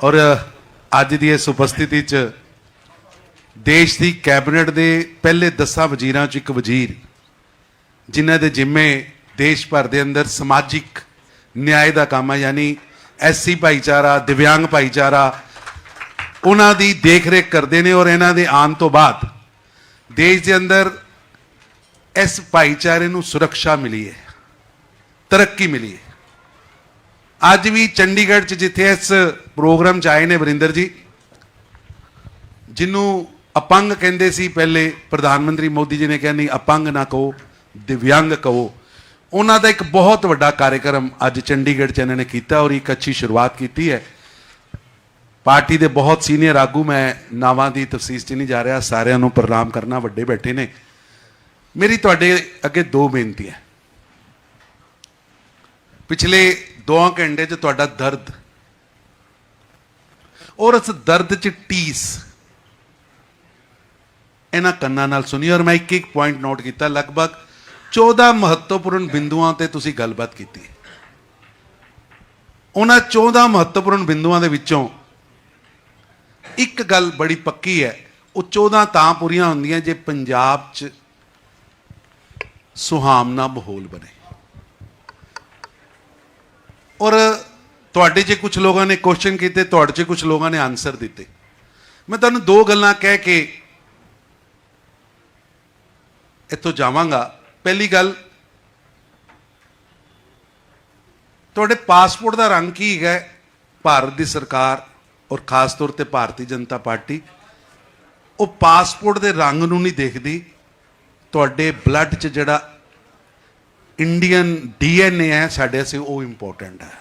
ਔਰ ਅੱਜ ਦੀ ਇਸ ਉਪਸਥਿਤੀ 'ਚ ਦੇਸ਼ ਦੀ ਕੈਬਨਿਟ ਦੇ ਪਹਿਲੇ 10 ਵਜ਼ੀਰਾਂ 'ਚ ਇੱਕ ਵਜ਼ੀਰ, ਜਿਨ੍ਹਾਂ ਦੇ ਜਿੰਮੇ ਦੇਸ਼ ਭਰ ਦੇ ਅੰਦਰ ਸਮਾਜਿਕ ਨਿਆਂ ਦਾ ਕੰਮ ਹੈ ਯਾਨੀ ਐਸਸੀ ਭਾਈਚਾਰਾ, ਦਿਵਿਆਂਗ ਭਾਈਚਾਰਾ, ਉਹਨਾਂ ਦੀ ਦੇਖਰੇਖ ਕਰਦੇ ਨੇ ਔਰ ਇਹਨਾਂ ਦੇ ਆਉਣ ਤੋਂ ਬਾਅਦ ਦੇਸ਼ ਦੇ ਅੰਦਰ ਇਸ ਭਾਈਚਾਰੇ ਨੂੰ ਸੁਰੱਖਿਆ ਮਿਲੀ ਹੈ, ਤਰੱਕੀ ਮਿਲੀ ਹੈ। ਅੱਜ ਵੀ ਚੰਡੀਗੜ੍ਹ 'ਚ ਜਿੱਥੇ ਇਸ ਪ੍ਰੋਗਰਾਮ 'ਚ ਆਏ ਨੇ ਵਰਿੰਦਰ ਜੀ ਜਿਹਨੂੰ ਅਪੰਗ ਕਹਿੰਦੇ ਸੀ ਪਹਿਲੇ ਪ੍ਰਧਾਨ ਮੰਤਰੀ ਮੋਦੀ ਜੀ ਨੇ ਕਿਹਾ, ਨਹੀਂ, ਅਪੰਗ ਨਾ ਕਹੋ ਦਿਵਿਆਂਗ ਕਹੋ। ਉਹਨਾਂ ਦਾ ਇੱਕ ਬਹੁਤ ਵੱਡਾ ਕਾਰਜਕ੍ਰਮ ਅੱਜ ਚੰਡੀਗੜ੍ਹ 'ਚ ਇਹਨਾਂ ਨੇ ਕੀਤਾ ਔਰ ਇੱਕ ਅੱਛੀ ਸ਼ੁਰੂਆਤ ਕੀਤੀ ਹੈ। ਪਾਰਟੀ ਦੇ ਬਹੁਤ ਸੀਨੀਅਰ ਆਗੂ, ਮੈਂ ਨਾਵਾਂ ਦੀ ਤਫਸੀਸ 'ਚ ਨਹੀਂ ਜਾ ਰਿਹਾ, ਸਾਰਿਆਂ ਨੂੰ ਪ੍ਰਣਾਮ ਕਰਨਾ, ਵੱਡੇ ਬੈਠੇ ਨੇ। ਮੇਰੀ ਤੁਹਾਡੇ ਅੱਗੇ ਦੋ ਬੇਨਤੀਆਂ ਪਿਛਲੇ 2 ਘੰਟੇ 'ਚ ਤੁਹਾਡਾ ਦਰਦ। ਔਰ ਉਸ ਦਰਦ 'ਚ ਟੀਸ ਇਹਨਾਂ ਕੰਨਾਂ ਨਾਲ ਸੁਣੀ ਔਰ ਮੈਂ ਇੱਕ ਇੱਕ ਪੁਆਇੰਟ ਨੋਟ ਕੀਤਾ। ਲਗਭਗ 14 ਮਹੱਤਵਪੂਰਨ ਬਿੰਦੂਆਂ ਤੇ ਤੁਸੀਂ ਗੱਲਬਾਤ ਕੀਤੀ। ਉਹਨਾਂ 14 ਮਹੱਤਵਪੂਰਨ ਬਿੰਦੂਆਂ ਦੇ ਵਿੱਚੋਂ ਇੱਕ ਗੱਲ ਬੜੀ ਪੱਕੀ ਹੈ। ਉਹ 14 ਤਾਂ ਪੂਰੀਆਂ ਹੁੰਦੀਆਂ ਜੇ ਪੰਜਾਬ 'ਚ ਸੁਹਾਵਣਾ ਮਾਹੌਲ ਬਣੇ। ਔਰ ਤੁਹਾਡੇ 'ਚ ਕੁਝ ਲੋਕਾਂ ਨੇ ਕੁਐਸਚਨ ਕੀਤੇ, ਤੁਹਾਡੇ 'ਚ ਕੁਝ ਲੋਕਾਂ ਨੇ ਆਨਸਰ ਦਿੱਤੇ। ਮੈਂ ਤੁਹਾਨੂੰ ਦੋ ਗੱਲਾਂ ਕਹਿ ਕੇ ਇੱਥੋਂ ਜਾਵਾਂਗਾ। ਪਹਿਲੀ ਗੱਲ, ਤੁਹਾਡੇ ਪਾਸਪੋਰਟ ਦਾ ਰੰਗ ਕੀ ਹੈਗਾ? ਹੈ? ਭਾਰਤ ਦੀ ਸਰਕਾਰ ਔਰ ਖਾਸ ਤੌਰ ਤੇ ਭਾਰਤੀ ਜਨਤਾ ਪਾਰਟੀ, ਉਹ ਪਾਸਪੋਰਟ ਦੇ ਰੰਗ ਨੂੰ ਨਹੀਂ ਦੇਖਦੀ। ਤੁਹਾਡੇ ਬਲੱਡ 'ਚ ਜਿਹੜਾ ਇੰਡੀਅਨ ਡੀਐਨਏ ਹੈ ਸਾਡੇ ਵਾਸਤੇ ਉਹ ਇੰਪੋਰਟੈਂਟ ਹੈ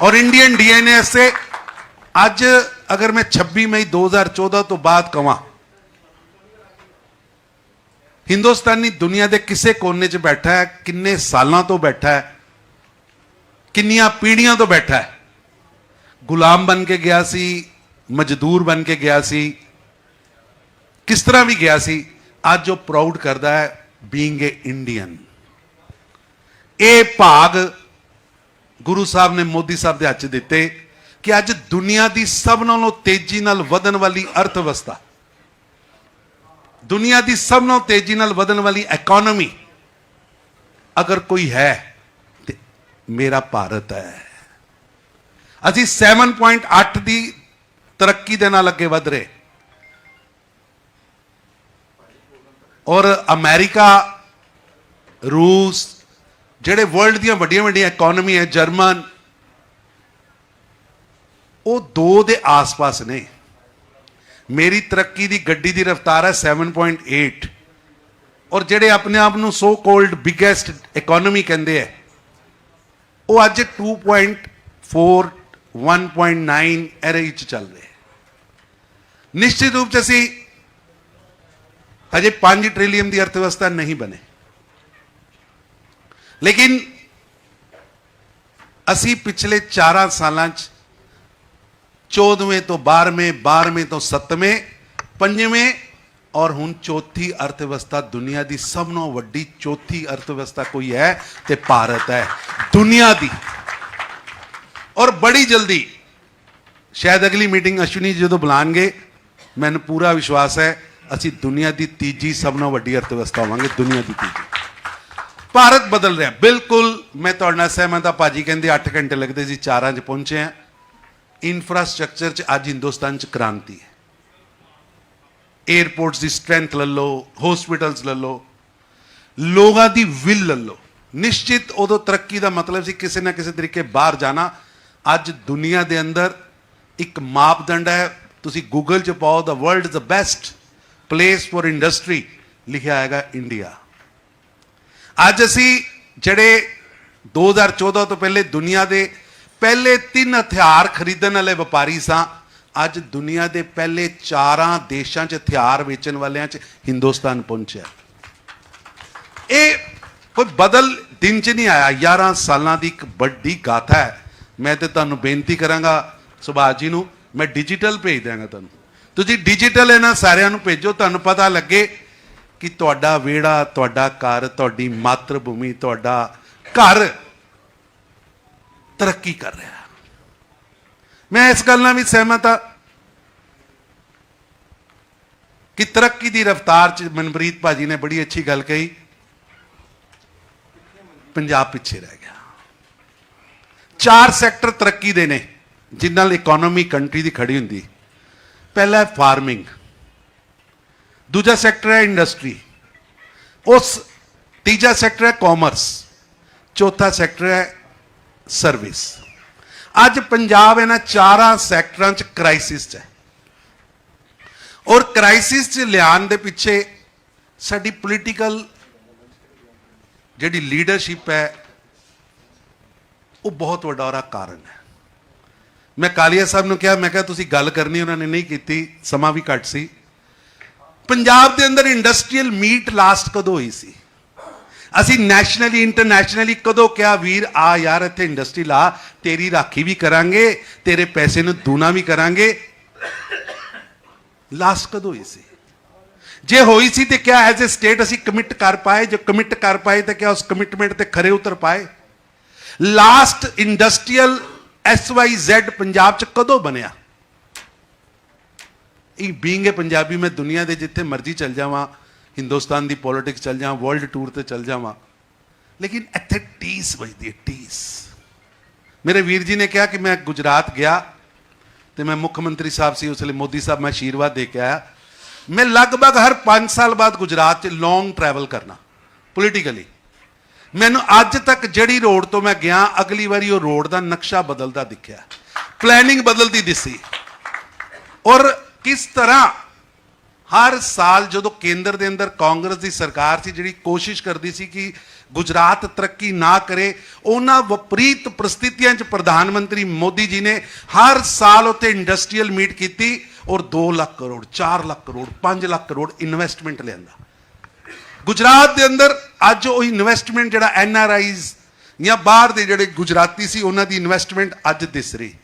ਔਰ ਇੰਡੀਅਨ ਡੀਐਨਏ ਸੇ ਅੱਜ ਅਗਰ ਮੈਂ 26 ਮਈ 2014 ਤੋਂ ਬਾਅਦ ਕਵਾਂ ਹਿੰਦੁਸਤਾਨੀ ਦੁਨੀਆ ਦੇ ਕਿਸੇ ਕੋਨੇ 'ਚ ਬੈਠਾ ਹੈ ਕਿੰਨੇ ਸਾਲਾਂ ਤੋਂ ਬੈਠਾ ਹੈ ਕਿੰਨੀਆਂ ਪੀੜ੍ਹੀਆਂ ਤੋਂ ਬੈਠਾ ਹੈ ਗੁਲਾਮ ਬਣ ਕੇ ਗਿਆ ਸੀ ਮਜ਼ਦੂਰ ਬਣ ਕੇ ਗਿਆ ਸੀ ਕਿਸ ਤਰ੍ਹਾਂ ਵੀ ਗਿਆ ਸੀ ਅੱਜ ਉਹ ਪ੍ਰਾਊਡ ਕਰਦਾ ਹੈ ਬੀਇੰਗ ਏ ਇੰਡੀਅਨ ਇਹ ਭਾਗ ਗੁਰੂ ਸਾਹਿਬ ਨੇ ਮੋਦੀ ਸਾਹਿਬ ਦੇ ਹੱਥ ਦਿੱਤੇ ਕਿ ਅੱਜ ਦੁਨੀਆ ਦੀ ਸਭ ਨਾਲੋਂ ਤੇਜ਼ੀ ਨਾਲ ਵਧਣ ਵਾਲੀ ਅਰਥ ਵਿਵਸਥਾ ਦੁਨੀਆ ਦੀ ਸਭ ਨਾਲੋਂ ਤੇਜ਼ੀ ਨਾਲ ਵਧਣ ਵਾਲੀ ਇਕਨੋਮੀ ਅਗਰ ਕੋਈ ਹੈ ਤੇ ਮੇਰਾ ਭਾਰਤ ਹੈ। ਅਸੀਂ 7.8 ਦੀ ਤਰੱਕੀ ਦੇ ਨਾਲ ਅੱਗੇ ਵਧ ਰਹੇ। ਔਰ ਅਮਰੀਕਾ, ਰੂਸ, ਜਿਹੜੇ ਵਰਲਡ ਦੀਆਂ ਵੱਡੀਆਂ ਵੱਡੀਆਂ ਇਕਨੋਮੀ ਹੈ, ਜਰਮਨ, ਉਹ 2 ਦੇ ਆਸ-ਪਾਸ ਨੇ। ਮੇਰੀ ਤਰੱਕੀ ਦੀ ਗੱਡੀ ਦੀ ਰਫ਼ਤਾਰ ਹੈ 7.8 ਔਰ ਜਿਹੜੇ ਆਪਣੇ ਆਪ ਨੂੰ ਸੋ ਕੋਲਡ ਬਿਗੇਸਟ ਇਕਨੋਮੀ ਕਹਿੰਦੇ ਆ ਉਹ ਅੱਜ 2.4 1.9 ਇਹਦੇ ਵਿੱਚ ਚੱਲ ਰਹੇ ਨਿਸ਼ਚਿਤ ਰੂਪ ਚ ਅਸੀਂ ਹਜੇ 5 ਟ੍ਰਿਲੀਅਨ ਦੀ ਅਰਥਵਿਵਸਥਾ ਨਹੀਂ ਬਣੇ। ਲੇਕਿਨ ਅਸੀਂ ਪਿਛਲੇ 4 ਸਾਲਾਂ ਚ 14ਵੇਂ ਤੋਂ 12ਵੇਂ 12ਵੇਂ ਤੋਂ 7ਵੇਂ 5ਵੇਂ ਔਰ ਹੁਣ ਚੌਥੀ ਅਰਥਵਿਵਸਥਾ ਦੁਨੀਆ ਦੀ ਸਭ ਤੋਂ ਵੱਡੀ ਚੌਥੀ ਅਰਥਵਿਵਸਥਾ ਕੋਈ ਹੈ ਤੇ ਭਾਰਤ ਹੈ। ਦੁਨੀਆ ਦੀ। ਔਰ ਬੜੀ ਜਲਦੀ, ਸ਼ਾਇਦ ਅਗਲੀ ਮੀਟਿੰਗ ਅਸ਼ਵਨੀ ਜੀ ਜਦੋਂ ਬੁਲਾਣਗੇ, ਮੈਨੂੰ ਪੂਰਾ ਵਿਸ਼ਵਾਸ ਹੈ ਅਸੀਂ ਦੁਨੀਆ ਦੀ ਤੀਜੀ ਸਭ ਨਾਲੋਂ ਵੱਡੀ ਅਰਥਵਿਵਸਥਾ ਹੋਵਾਂਗੇ, ਦੁਨੀਆ ਦੀ ਤੀਜੀ। ਭਾਰਤ ਬਦਲ ਰਿਹਾ। ਬਿਲਕੁਲ, ਮੈਂ ਤੁਹਾਡੇ ਨਾਲ ਸਹਿਮਤ ਹਾਂ, ਭਾਜੀ ਕਹਿੰਦੇ 8 ਘੰਟੇ ਲੱਗਦੇ ਸੀ, ਚਾਰਾਂ 'ਚ ਪਹੁੰਚੇ ਆ ਇਨਫਰਾਸਟ੍ਰਕਚਰ 'ਚ ਅੱਜ ਹਿੰਦੁਸਤਾਨ 'ਚ ਕ੍ਰਾਂਤੀ ਹੈ। 에ਅਰਪੋਰਟਸ ਦੀ ਸਟਰੈਂਥ ਲੈ ਲਓ ਹਸਪੀਟਲਸ ਲੈ ਲਓ, ਲੋਕਾਂ ਦੀ ਵਿਲ ਲੈ ਲਓ। ਨਿਸ਼ਚਿਤ ਉਦੋਂ ਤਰੱਕੀ ਦਾ ਮਤਲਬ ਸੀ ਕਿਸੇ ਨਾ ਕਿਸੇ ਤਰੀਕੇ ਬਾਹਰ ਜਾਣਾ। ਅੱਜ ਦੁਨੀਆ ਦੇ ਅੰਦਰ ਇੱਕ ਮਾਪਦੰਡ ਹੈ। ਤੁਸੀਂ ਗੂਗਲ 'ਚ ਪਾਓ ਦਾ world is the best place for industry ਲਿਖਿਆ ਹੈਗਾ ਇੰਡੀਆ ਅੱਜ ਅਸੀਂ ਜਿਹੜੇ 2014 ਤੋਂ ਪਹਿਲੇ ਦੁਨੀਆ ਦੇ ਪਹਿਲੇ ਤਿੰਨ ਹਥਿਆਰ ਖਰੀਦਣ ਵਾਲੇ ਵਪਾਰੀ ਸਾਂ, ਅੱਜ ਦੁਨੀਆ ਦੇ ਪਹਿਲੇ ਚਾਰਾਂ ਦੇਸ਼ਾਂ 'ਚ ਹਥਿਆਰ ਵੇਚਣ ਵਾਲਿਆਂ 'ਚ ਹਿੰਦੁਸਤਾਨ ਪਹੁੰਚਿਆ। ਇਹ ਕੋਈ ਬਦਲ ਦਿਨ 'ਚ ਨਹੀਂ ਆਇਆ 11 ਸਾਲਾਂ ਦੀ ਇੱਕ ਵੱਡੀ ਗਾਥਾ ਹੈ। ਮੈਂ ਤੇ ਤੁਹਾਨੂੰ ਬੇਨਤੀ ਕਰਾਂਗਾ ਸੁਭਾਸ਼ ਜੀ ਨੂੰ, ਮੈਂ ਡਿਜੀਟਲ ਭੇਜ ਦਿਆਂਗਾ ਤੁਹਾਨੂੰ। ਤੁਸੀਂ ਡਿਜੀਟਲ ਇਹਨਾਂ ਸਾਰਿਆਂ ਨੂੰ ਭੇਜੋ, ਤੁਹਾਨੂੰ ਪਤਾ ਲੱਗੇ ਕਿ ਤੁਹਾਡਾ ਵਿਹੜਾ, ਤੁਹਾਡਾ ਘਰ, ਤੁਹਾਡੀ ਮਾਤਰ ਭੂਮੀ ਤੁਹਾਡਾ ਘਰ ਤਰੱਕੀ ਕਰ ਰਿਹਾ। ਮੈਂ ਇਸ ਗੱਲ ਨਾਲ ਵੀ ਸਹਿਮਤ ਹਾਂ ਕਿ ਤਰੱਕੀ ਦੀ ਰਫ਼ਤਾਰ ਚ ਮਨਪ੍ਰੀਤ ਭਾਜੀ ਨੇ ਬੜੀ ਅੱਛੀ ਗੱਲ ਕਹੀ। ਪੰਜਾਬ ਪਿੱਛੇ ਰਹਿ ਗਿਆ। ਚਾਰ ਸੈਕਟਰ ਤਰੱਕੀ ਦੇ ਨੇ, ਜਿਨ੍ਹਾਂ ਨਾਲ ਇਕਨੋਮੀ ਕੰਟਰੀ ਦੀ ਖੜੀ ਹੁੰਦੀ। ਪਹਿਲਾ ਹੈ ਫਾਰਮਿੰਗ ਦੂਜਾ ਸੈਕਟਰ ਹੈ ਇੰਡਸਟਰੀ ਉਸ ਤੀਜਾ ਸੈਕਟਰ ਹੈ ਕਾਮਰਸ ਚੌਥਾ ਸੈਕਟਰ ਹੈ ਸਰਵਿਸ ਅੱਜ ਪੰਜਾਬ ਇਹਨਾਂ ਚਾਰਾਂ ਸੈਕਟਰਾਂ 'ਚ ਕ੍ਰਾਈਸਿਸ 'ਚ ਹੈ। ਔਰ ਕ੍ਰਾਈਸਿਸ 'ਚ ਲਿਆਉਣ ਦੇ ਪਿੱਛੇ ਸਾਡੀ ਪੋਲੀਟੀਕਲ ਜਿਹੜੀ ਲੀਡਰਸ਼ਿਪ ਹੈ, ਉਹ ਬਹੁਤ ਵੱਡਾ ਉਹਦਾ ਕਾਰਨ ਹੈ। ਮੈਂ ਕਾਲੀਆ ਸਾਹਿਬ ਨੂੰ ਕਿਹਾ, ਮੈਂ ਕਿਹਾ, ਤੁਸੀਂ ਗੱਲ ਕਰਨੀ ਉਹਨਾਂ ਨੇ ਨਹੀਂ ਕੀਤੀ, ਸਮਾਂ ਵੀ ਘੱਟ ਸੀ। ਪੰਜਾਬ ਦੇ ਅੰਦਰ ਇੰਡਸਟਰੀਅਲ ਮੀਟ ਲਾਸਟ ਕਦੋਂ ਹੋਈ ਸੀ? ਅਸੀਂ ਨੈਸ਼ਨਲੀ ਇੰਟਰਨੈਸ਼ਨਲੀ ਕਦੋਂ ਕਿਹਾ, ਵੀਰ, ਆ ਯਾਰ, ਇੱਥੇ ਇੰਡਸਟਰੀ ਲਾ, ਤੇਰੀ ਰਾਖੀ ਵੀ ਕਰਾਂਗੇ, ਤੇਰੇ ਪੈਸੇ ਨੂੰ ਦੂਣਾ ਵੀ ਕਰਾਂਗੇ। ਲਾਸਟ ਕਦੋਂ ਹੋਈ ਸੀ? ਜੇ ਹੋਈ ਸੀ ਤੇ ਕਿਹਾ ਐਜ਼ ਅ ਸਟੇਟ ਅਸੀਂ ਕਮਿਟ ਕਰ ਪਾਏ? ਜੋ ਕਮਿਟ ਕਰ ਪਾਏ ਤਾਂ ਕਿਆ ਉਸ ਕਮਿਟਮੈਂਟ ਤੇ ਖਰੇ ਉਤਰ ਪਾਏ? ਲਾਸਟ ਇੰਡਸਟਰੀਅਲ ਜ਼ੈਡ ਪੰਜਾਬ ਚ ਕਦੋਂ ਬਣਿਆ ਇਹ ਬੀਇੰਗ ਅ ਪੰਜਾਬੀ ਮੈਂ ਦੁਨੀਆ ਦੇ ਜਿੱਥੇ ਮਰਜ਼ੀ ਚਲ ਜਾਵਾਂ ਹਿੰਦੁਸਤਾਨ ਦੀ ਪੋਲਿਟਿਕਸ ਚਲ ਜਾਵਾਂ ਵਰਲਡ ਟੂਰ ਤੇ ਚਲ ਜਾਵਾਂ ਲੇਕਿਨ ਇੱਥੇ ਟੀਸ ਵੱਜਦੀ ਹੈ ਟੀਸ ਮੇਰੇ ਵੀਰ ਜੀ ਨੇ ਕਿਹਾ ਕਿ ਮੈਂ ਗੁਜਰਾਤ ਗਿਆ ਤੇ ਮੈਂ ਮੁੱਖ ਮੰਤਰੀ ਸਾਹਿਬ ਸੀ ਉਸ ਵੇਲੇ ਮੋਦੀ ਸਾਹਿਬ ਮੈਂ ਆਸ਼ੀਰਵਾਦ ਦੇ ਕੇ ਆਇਆ ਮੈਂ ਲਗਭਗ ਹਰ 5 ਸਾਲ ਬਾਅਦ ਗੁਜਰਾਤ 'ਚ ਲੌਂਗ ਟਰੈਵਲ ਕਰਨਾ ਪੋਲੀਟੀਕਲੀ ਮੈਨੂੰ ਅੱਜ ਤੱਕ ਜਿਹੜੀ ਰੋਡ ਤੋਂ ਮੈਂ ਗਿਆ, ਅਗਲੀ ਵਾਰੀ ਉਹ ਰੋਡ ਦਾ ਨਕਸ਼ਾ ਬਦਲਦਾ ਦਿਖਿਆ। ਪਲੈਨਿੰਗ ਬਦਲਦੀ ਦਿਸੀ। ਔਰ ਕਿਸ ਤਰ੍ਹਾਂ ਹਰ ਸਾਲ ਜਦੋਂ ਕੇਂਦਰ ਦੇ ਅੰਦਰ ਕਾਂਗਰਸ ਦੀ ਸਰਕਾਰ ਸੀ, ਜਿਹੜੀ ਕੋਸ਼ਿਸ਼ ਕਰਦੀ ਸੀ ਕਿ ਗੁਜਰਾਤ ਤਰੱਕੀ ਨਾ ਕਰੇ, ਉਹਨਾਂ ਵਿਪਰੀਤ ਪ੍ਰਸਥਿਤੀਆਂ 'ਚ ਪ੍ਰਧਾਨ ਮੰਤਰੀ ਮੋਦੀ ਜੀ ਨੇ ਹਰ ਸਾਲ ਉੱਤੇ ਇੰਡਸਟਰੀਅਲ ਮੀਟ ਕੀਤੀ ਔਰ 2 ਲੱਖ ਕਰੋੜ 4 ਲੱਖ ਕਰੋੜ 5 ਲੱਖ ਕਰੋੜ ਇਨਵੈਸਟਮੈਂਟ ਲਿਆਂਦਾ। ਗੁਜਰਾਤ ਦੇ ਅੰਦਰ ਅੱਜ ਉਹ ਇਨਵੈਸਟਮੈਂਟ ਜਿਹੜਾ ਐਨ ਆਰ ਆਈਜ਼ ਜਾਂ ਬਾਹਰ ਦੇ ਜਿਹੜੇ ਗੁਜਰਾਤੀ ਸੀ, ਉਹਨਾਂ ਦੀ ਇਨਵੈਸਟਮੈਂਟ ਅੱਜ ਦਿਸ ਰਹੀ।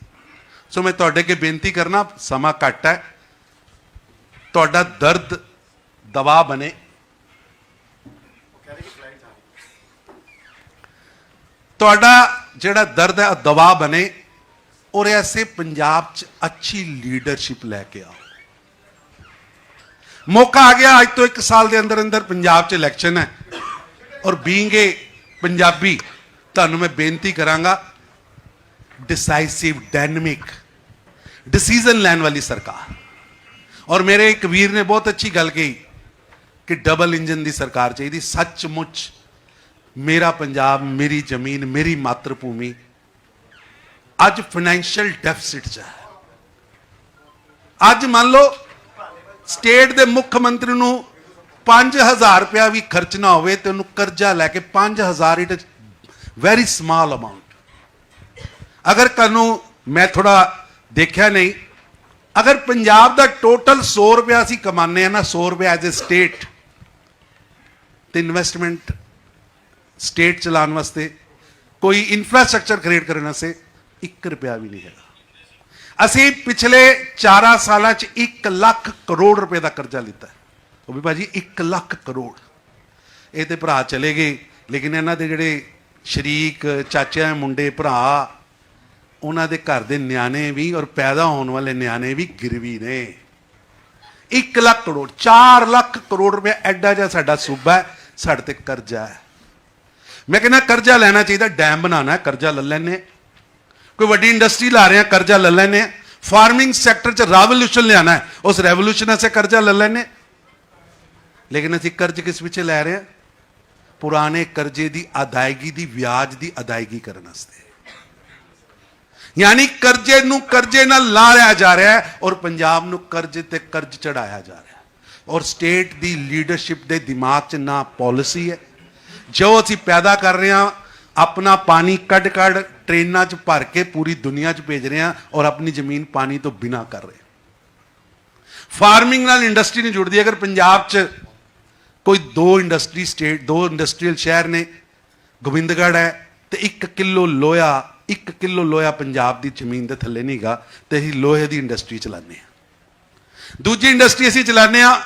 ਸੋ ਮੈਂ ਤੁਹਾਡੇ ਅੱਗੇ ਬੇਨਤੀ ਕਰਨਾ, ਸਮਾਂ ਘੱਟ ਹੈ। ਤੁਹਾਡਾ ਦਰਦ, ਦਵਾ ਬਣੇ। ਤੁਹਾਡਾ ਜਿਹੜਾ ਦਰਦ ਹੈ, ਉਹ ਦਵਾ ਬਣੇ। ਔਰ ਐਸੇ ਪੰਜਾਬ 'ਚ ਅੱਛੀ ਲੀਡਰਸ਼ਿਪ ਲੈ ਕੇ ਆਓ। ਮੌਕਾ ਆ ਗਿਆ, ਅੱਜ ਤੋਂ 1 ਸਾਲ ਦੇ ਅੰਦਰ ਅੰਦਰ ਪੰਜਾਬ 'ਚ ਇਲੈਕਸ਼ਨ ਹੈ। ਔਰ ਬੀਇੰਗ ਏ ਪੰਜਾਬੀ, ਤੁਹਾਨੂੰ ਮੈਂ ਬੇਨਤੀ ਕਰਾਂਗਾ ਡਿਸਾਈਸਿਵ ਡਾਇਨਾਮਿਕ ਡਿਸੀਜਨ ਲੈਣ ਵਾਲੀ ਸਰਕਾਰ। ਔਰ ਮੇਰੇ ਇੱਕ ਵੀਰ ਨੇ ਬਹੁਤ ਅੱਛੀ ਗੱਲ ਕਹੀ ਕਿ ਡਬਲ ਇੰਜਨ ਦੀ ਸਰਕਾਰ ਚਾਹੀਦੀ, ਸੱਚਮੁੱਚ ਮੇਰਾ ਪੰਜਾਬ, ਮੇਰੀ ਜ਼ਮੀਨ, ਮੇਰੀ ਮਾਤਰ ਭੂਮੀ ਅੱਜ ਫਾਈਨੈਂਸ਼ੀਅਲ ਡੈਫਿਸਿਟ 'ਚ ਹੈ। ਅੱਜ ਮੰਨ ਲਓ ਸਟੇਟ ਦੇ ਮੁੱਖ ਮੰਤਰੀ ਨੂੰ 5000 ਰੁਪਿਆ ਵੀ ਖਰਚਣਾ ਹੋਵੇ ਤੇ ਉਹਨੂੰ ਕਰਜ਼ਾ ਲੈ ਕੇ 5000 ਇਟ ਵੈਰੀ ਸਮਾਲ ਅਮਾਉਂਟ ਅਗਰ ਤੁਹਾਨੂੰ, ਮੈਂ ਥੋੜਾ ਦੇਖਿਆ ਨਹੀਂ, ਅਗਰ ਪੰਜਾਬ ਦਾ ਟੋਟਲ 100 ਰੁਪਇਆ ਅਸੀਂ ਕਮਾਉਂਦੇ ਆ ਨਾ 100 ਰੁਪਇਆ ਐਜ਼ ਅ ਸਟੇਟ ਤੇ ਇਨਵੈਸਟਮੈਂਟ ਸਟੇਟ ਚਲਾਉਣ ਵਾਸਤੇ, ਕੋਈ ਇਨਫਰਾਸਟ੍ਰਕਚਰ ਕ੍ਰੀਏਟ ਕਰਨ ਵਾਸਤੇ 1 ਰੁਪਿਆ ਵੀ ਨਹੀਂ ਹੈਗਾ। ਅਸੀਂ ਪਿਛਲੇ 4 ਸਾਲਾਂ 'ਚ 1 ਲੱਖ ਕਰੋੜ ਰੁਪਏ ਦਾ ਕਰਜ਼ਾ ਲਿੱਤਾ। ਉਹ ਵੀ ਭਾਜੀ 1 ਲੱਖ ਕਰੋੜ। ਇਹ ਤੇ ਭਰਾ ਚਲੇ ਗਏ, ਲੇਕਿਨ ਇਹਨਾਂ ਦੇ ਜਿਹੜੇ ਸ਼ਰੀਕ ਚਾਚਿਆਂ ਮੁੰਡੇ, ਭਰਾ, ਉਹਨਾਂ ਦੇ ਘਰ ਦੇ ਨਿਆਣੇ ਵੀ ਔਰ ਪੈਦਾ ਹੋਣ ਵਾਲੇ ਨਿਆਣੇ ਵੀ ਗਿਰਵੀ ਨੇ। 1 ਲੱਖ ਕਰੋੜ 4 ਲੱਖ ਕਰੋੜ ਰੁਪਏ ਐਡਾ ਜਿਹਾ ਸਾਡਾ ਸੂਬਾ ਹੈ, ਸਾਡੇ ਤੇ ਕਰਜ਼ਾ ਹੈ। ਮੈਂ ਕਹਿੰਦਾ ਕਰਜ਼ਾ ਲੈਣਾ ਚਾਹੀਦਾ, ਡੈਮ ਬਣਾਉਣਾ ਕਰਜ਼ਾ ਲੈ ਲੈਣੇ ਕੋਈ ਵੱਡੀ ਇੰਡਸਟਰੀ ਲਾ ਰਹੇ ਹਾਂ, ਕਰਜ਼ਾ ਲੈ ਲੈਣੇ ਫਾਰਮਿੰਗ ਸੈਕਟਰ 'ਚ ਰੈਵੋਲੂਸ਼ਨ ਲਿਆਣਾ ਹੈ, ਉਸ ਰੈਵੋਲੂਸ਼ਨ ਵਾਸਤੇ ਕਰਜ਼ਾ ਲੈ ਲੈਣੇ ਲੇਕਿਨ ਅਸੀਂ ਕਰਜ਼ ਕਿਸ ਪਿੱਛੇ ਲੈ ਰਹੇ ਹਾਂ? ਪੁਰਾਣੇ ਕਰਜ਼ੇ ਦੀ ਅਦਾਇਗੀ ਦੀ, ਵਿਆਜ ਦੀ ਅਦਾਇਗੀ ਕਰਨ ਵਾਸਤੇ। ਯਾਨੀ ਕਰਜ਼ੇ ਨੂੰ ਕਰਜ਼ੇ ਨਾਲ ਲਾਇਆ ਜਾ ਰਿਹਾ ਹੈ ਔਰ ਪੰਜਾਬ ਨੂੰ ਕਰਜ਼ੇ ਤੇ ਕਰਜ਼ ਚੜਾਇਆ ਜਾ ਰਿਹਾ ਔਰ ਸਟੇਟ ਦੀ ਲੀਡਰਸ਼ਿਪ ਦੇ ਦਿਮਾਗ 'ਚ ਨਾ ਪਾਲਿਸੀ ਹੈ। ਜੋ ਅਸੀਂ ਪੈਦਾ ਕਰ ਰਹੇ ਹਾਂ, ਆਪਣਾ ਪਾਣੀ ਕੱਢ ਕੱਢ ਟ੍ਰੇਨਾਂ 'ਚ ਭਰ ਕੇ ਪੂਰੀ ਦੁਨੀਆ 'ਚ ਭੇਜ ਰਹੇ ਹਾਂ ਔਰ ਆਪਣੀ ਜ਼ਮੀਨ ਪਾਣੀ ਤੋਂ ਬਿਨਾ ਕਰ ਰਹੇ ਹਾਂ। ਫਾਰਮਿੰਗ ਨਾਲ ਇੰਡਸਟਰੀ ਨਹੀਂ ਜੁੜਦੀ। ਅਗਰ ਪੰਜਾਬ 'ਚ ਕੋਈ ਦੋ ਇੰਡਸਟਰੀ ਸਟੇਟ, ਦੋ ਇੰਡਸਟਰੀਅਲ ਸ਼ਹਿਰ ਨੇ, ਗੋਬਿੰਦਗੜ੍ਹ ਹੈ ਤੇ 1 ਕਿਲੋ ਲੋਹਾ 1 ਕਿਲੋ ਲੋਹਾ ਪੰਜਾਬ ਦੀ ਜ਼ਮੀਨ ਦੇ ਥੱਲੇ ਨਹੀਂਗਾ ਤੇ ਅਸੀਂ ਲੋਹੇ ਦੀ ਇੰਡਸਟਰੀ ਚਲਾਉਂਦੇ ਹਾਂ। ਦੂਜੀ ਇੰਡਸਟਰੀ ਅਸੀਂ ਚਲਾਉਂਦੇ ਹਾਂ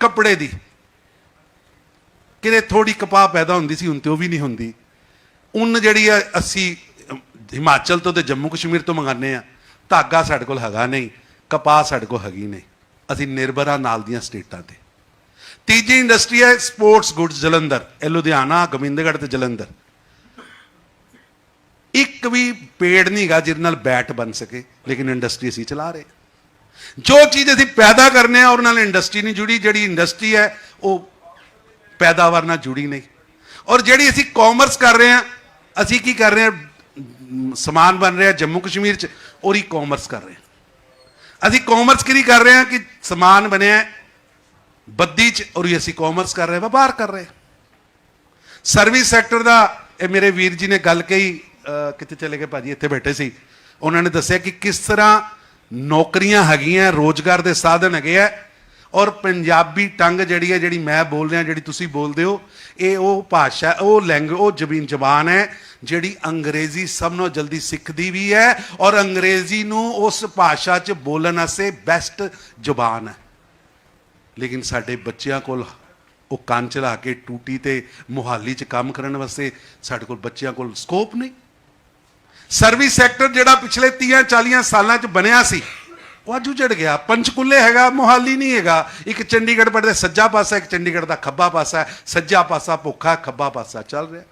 ਕੱਪੜੇ ਦੀ। ਕਿਤੇ ਥੋੜੀ ਕਪਾਹ ਪੈਦਾ ਹੁੰਦੀ ਸੀ, ਹੁਣ ਤੇ ਉਹ ਵੀ ਨਹੀਂ ਹੁੰਦੀ। ਉਨ ਜਿਹੜੀ ਆ, ਅਸੀਂ ਹਿਮਾਚਲ ਤੋਂ ਤੇ ਜੰਮੂ ਕਸ਼ਮੀਰ ਤੋਂ ਮੰਗਾਉਂਦੇ ਆ ਧਾਗਾ ਸਾਡੇ ਕੋਲ ਹੈਗਾ ਨਹੀਂ, ਕਪਾਹ ਸਾਡੇ ਕੋਲ ਹੈਗੀ ਨਹੀਂ। ਅਸੀਂ ਨਿਰਭਰਾਂ ਨਾਲ ਦੀਆਂ ਸਟੇਟਾਂ ਤੇ। ਤੀਜੀ ਇੰਡਸਟਰੀ ਹੈ ਸਪੋਰਟਸ ਗੁੱਡਸ ਜਲੰਧਰ, ਇਹ ਲੁਧਿਆਣਾ, ਗੋਬਿੰਦਗੜ੍ਹ ਤੇ ਜਲੰਧਰ। ਇੱਕ ਵੀ ਪੇੜ ਨਹੀਂਗਾ ਜਿਹਦੇ ਨਾਲ ਬੈਟ ਬਣ ਸਕੇ, ਲੇਕਿਨ ਇੰਡਸਟਰੀ ਅਸੀਂ ਚਲਾ ਰਹੇ ਜੋ ਚੀਜ਼ ਅਸੀਂ ਪੈਦਾ ਕਰਨੇ ਆ, ਉਹਦੇ ਨਾਲ ਇੰਡਸਟਰੀ ਨਹੀਂ ਜੁੜੀ, ਜਿਹੜੀ ਇੰਡਸਟਰੀ ਹੈ, ਉਹ ਪੈਦਾਵਾਰ ਨਾਲ ਜੁੜੀ ਨਹੀਂ। ਔਰ ਜਿਹੜੀ ਅਸੀਂ ਕਾਮਰਸ ਕਰ ਰਹੇ ਹਾਂ, ਅਸੀਂ ਕੀ ਕਰ ਰਹੇ ਹਾਂ, ਸਮਾਨ ਬਣ ਰਿਹਾ ਜੰਮੂ ਕਸ਼ਮੀਰ ਚ ਔਰ ਹੀ ਕਾਮਰਸ ਕਰ ਰਹੇ ਹਾਂ। ਅਸੀਂ ਕਾਮਰਸ ਕਿਹੜੀ ਕਰ ਰਹੇ ਹਾਂ ਕਿ ਸਮਾਨ ਬਣਿਆ ਬੱਦੀ ਚ ਔਰ ਹੀ ਅਸੀਂ ਕਾਮਰਸ ਕਰ ਰਹੇ ਹਾਂ ਵਪਾਰ ਕਰ ਰਹੇ। ਸਰਵਿਸ ਸੈਕਟਰ ਦਾ, ਇਹ ਮੇਰੇ ਵੀਰ ਜੀ ਨੇ ਗੱਲ ਕਹੀ, ਅਹ, ਕਿੱਥੇ ਚਲੇ ਗਏ ਭਾਜੀ? ਇੱਥੇ ਬੈਠੇ ਸੀ। ਉਹਨਾਂ ਨੇ ਦੱਸਿਆ ਕਿ ਕਿਸ ਤਰ੍ਹਾਂ ਨੌਕਰੀਆਂ ਹੈਗੀਆਂ, ਰੋਜ਼ਗਾਰ ਦੇ ਸਾਧਨ ਹੈਗੇ ਆ, ਔਰ ਪੰਜਾਬੀ ਟੰਗ ਜਿਹੜੀ ਹੈ, ਜਿਹੜੀ ਮੈਂ ਬੋਲ ਰਿਹਾ, ਜਿਹੜੀ ਤੁਸੀਂ ਬੋਲਦੇ ਹੋ, ਇਹ ਉਹ ਭਾਸ਼ਾ, ਉਹ ਲੈਂਗੁਏਜ ਉਹ ਜ਼ਬੀਨ ਜ਼ਬਾਨ ਹੈ, ਜਿਹੜੀ ਅੰਗਰੇਜ਼ੀ ਸਭ ਨਾਲੋਂ ਜਲਦੀ ਸਿੱਖਦੀ ਵੀ ਹੈ, ਔਰ ਅੰਗਰੇਜ਼ੀ ਨੂੰ ਉਸ ਭਾਸ਼ਾ 'ਚ ਬੋਲਣ ਵਾਸਤੇ ਬੈਸਟ ਜ਼ਬਾਨ ਹੈ। ਲੇਕਿਨ ਸਾਡੇ ਬੱਚਿਆਂ ਕੋਲ ਉਹ ਕੰਨ ਚਲਾ ਕੇ ਟੂਟੀ ਤੇ ਮੁਹਾਲੀ 'ਚ ਕੰਮ ਕਰਨ ਵਾਸਤੇ ਸਾਡੇ ਕੋਲ ਬੱਚਿਆਂ ਕੋਲ ਸਕੋਪ ਨਹੀਂ। ਸਰਵਿਸ ਸੈਕਟਰ ਜਿਹੜਾ ਪਿਛਲੇ 30 40 ਸਾਲਾਂ 'ਚ ਬਣਿਆ ਸੀ, ਉਹ ਅੱਜ ਉਜੜ ਗਿਆ। ਪੰਚਕੁਲੇ ਹੈਗਾ, ਮੁਹਾਲੀ ਨਹੀਂ ਹੈਗਾ। ਇੱਕ ਚੰਡੀਗੜ੍ਹ ਪੜਦੇ ਸੱਜਾ ਪਾਸਾ, ਇੱਕ ਚੰਡੀਗੜ੍ਹ ਦਾ ਖੱਬਾ ਪਾਸਾ, ਸੱਜਾ ਪਾਸਾ ਭੁੱਖਾ, ਖੱਬਾ ਪਾਸਾ ਚੱਲ ਰਿਹਾ।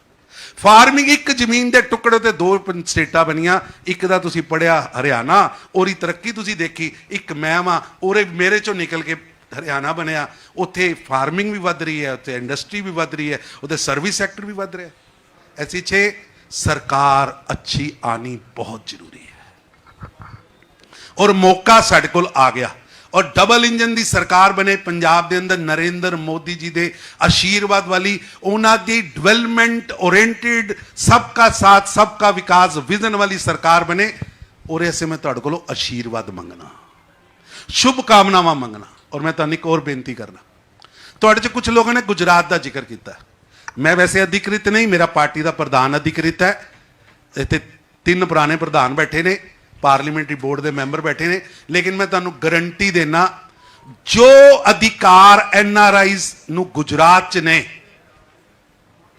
ਫਾਰਮਿੰਗ ਇੱਕ ਜ਼ਮੀਨ ਦੇ ਟੁਕੜੇ ਤੇ ਦੋ ਪੰ- ਸਟੇਟਾਂ ਬਣੀਆਂ, ਇੱਕ ਦਾ ਤੁਸੀਂ ਪੜਿਆ ਹਰਿਆਣਾ, ਉਹਦੀ ਤਰੱਕੀ ਤੁਸੀਂ ਦੇਖੀ, ਇੱਕ ਮੈਂ ਵਾਂ ਉਹਰੇ ਮੇਰੇ ਚੋਂ ਨਿਕਲ ਕੇ ਹਰਿਆਣਾ ਬਣਿਆ, ਉੱਥੇ ਫਾਰਮਿੰਗ ਵੀ ਵੱਧ ਰਹੀ ਹੈ, ਉੱਥੇ ਇੰਡਸਟਰੀ ਵੀ ਵੱਧ ਰਹੀ ਹੈ, ਉੱਥੇ ਸਰਵਿਸ ਸੈਕਟਰ ਵੀ ਵੱਧ ਰਿਹਾ ਐਸੀ ਛੇ ਸਰਕਾਰ ਅੱਛੀ ਆਣੀ ਬਹੁਤ ਜ਼ਰੂਰੀ ਹੈ। ਔਰ ਮੌਕਾ ਸਾਡੇ ਕੋਲ ਆ ਗਿਆ। ਔਰ ਡਬਲ ਇੰਜਨ ਦੀ ਸਰਕਾਰ ਬਣੇ, ਪੰਜਾਬ ਦੇ ਅੰਦਰ ਨਰਿੰਦਰ ਮੋਦੀ ਜੀ ਦੇ ਆਸ਼ੀਰਵਾਦ ਵਾਲੀ, ਉਹਨਾਂ ਦੀ ਡਿਵੈਲਪਮੈਂਟ ਓਰੀਐਂਟਡ ਸਬਕਾ ਸਾਥ ਸਭ ਸਬਕਾ ਵਿਕਾਸ ਵਿਜ਼ਨ ਵਾਲੀ ਸਰਕਾਰ ਬਣੇ ਔਰ ਐਸੇ ਮੈਂ ਤੁਹਾਡੇ ਕੋਲੋਂ ਆਸ਼ੀਰਵਾਦ ਮੰਗਣਾ। ਸ਼ੁਭ ਕਾਮਨਾਵਾਂ ਮੰਗਣਾ। ਔਰ ਮੈਂ ਤੁਹਾਨੂੰ ਇੱਕ ਹੋਰ ਬੇਨਤੀ ਕਰਨਾ। ਤੁਹਾਡੇ ਚ ਕੁਝ ਲੋਕਾਂ ਨੇ ਗੁਜਰਾਤ ਦਾ ਜ਼ਿਕਰ ਕੀਤਾ। ਮੈਂ ਵੈਸੇ ਅਧਿਕ੍ਰਿਤ ਨਹੀਂ, ਮੇਰਾ ਪਾਰਟੀ ਦਾ ਪ੍ਰਧਾਨ ਅਧਿਕ੍ਰਿਤ ਹੈ। ਇੱਥੇ ਤਿੰਨ ਪੁਰਾਣੇ ਪ੍ਰਧਾਨ ਬੈਠੇ ਨੇ, ਪਾਰਲੀਮੈਂਟਰੀ ਬੋਰਡ ਦੇ ਮੈਂਬਰ ਬੈਠੇ ਨੇ। ਲੇਕਿਨ ਮੈਂ ਤੁਹਾਨੂੰ ਗਰੰਟੀ ਦੇਣਾ ਜੋ ਅਧਿਕਾਰ ਐਨ ਆਰ ਆਈਜ਼ ਨੂੰ ਗੁਜਰਾਤ ਚ ਨੇ,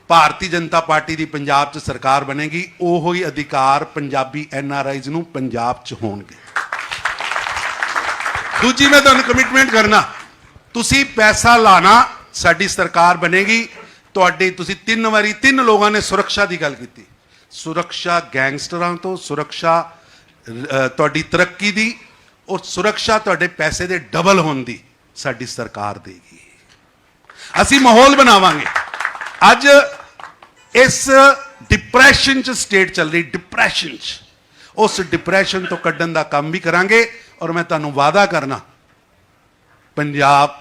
ਭਾਰਤੀ ਜਨਤਾ ਪਾਰਟੀ ਦੀ ਪੰਜਾਬ ਚ ਸਰਕਾਰ ਬਣੇਗੀ, ਉਹੋ ਹੀ ਅਧਿਕਾਰ ਪੰਜਾਬੀ ਐਨ ਆਰ ਆਈਜ਼ ਨੂੰ ਪੰਜਾਬ ਚ ਹੋਣਗੇ। ਦੂਜੀ ਮੈਂ ਤੁਹਾਨੂੰ ਕਮਿਟਮੈਂਟ ਕਰਨਾ। ਤੁਸੀਂ ਪੈਸਾ ਲਾਣਾ, ਸਾਡੀ ਸਰਕਾਰ ਬਣੇਗੀ। ਤੁਹਾਡੇ, ਤੁਸੀਂ ਤਿੰਨ ਵਾਰੀ ਤਿੰਨ ਲੋਕਾਂ ਨੇ ਸੁਰੱਖਿਆ ਦੀ ਗੱਲ ਕੀਤੀ। ਸੁਰੱਖਿਆ ਗੈਂਗਸਟਰਾਂ ਤੋਂ, ਸੁਰੱਖਿਆ ਤੁਹਾਡੀ ਤਰੱਕੀ ਦੀ ਔਰ ਸੁਰੱਖਿਆ ਤੁਹਾਡੇ ਪੈਸੇ ਦੇ ਡਬਲ ਹੋਣ ਦੀ ਸਾਡੀ ਸਰਕਾਰ ਦੇਗੀ। ਅਸੀਂ ਮਾਹੌਲ ਬਣਾਵਾਂਗੇ। ਅੱਜ ਇਸ ਡਿਪਰੈਸ਼ਨ ਚ ਸਟੇਟ ਚੱਲ ਰਹੀ ਡਿਪਰੈਸ਼ਨ ਚ। ਉਸ ਡਿਪਰੈਸ਼ਨ ਤੋਂ ਕੱਢਣ ਦਾ ਕੰਮ ਵੀ ਕਰਾਂਗੇ। ਔਰ ਮੈਂ ਤੁਹਾਨੂੰ ਵਾਅਦਾ ਕਰਨਾ, ਪੰਜਾਬ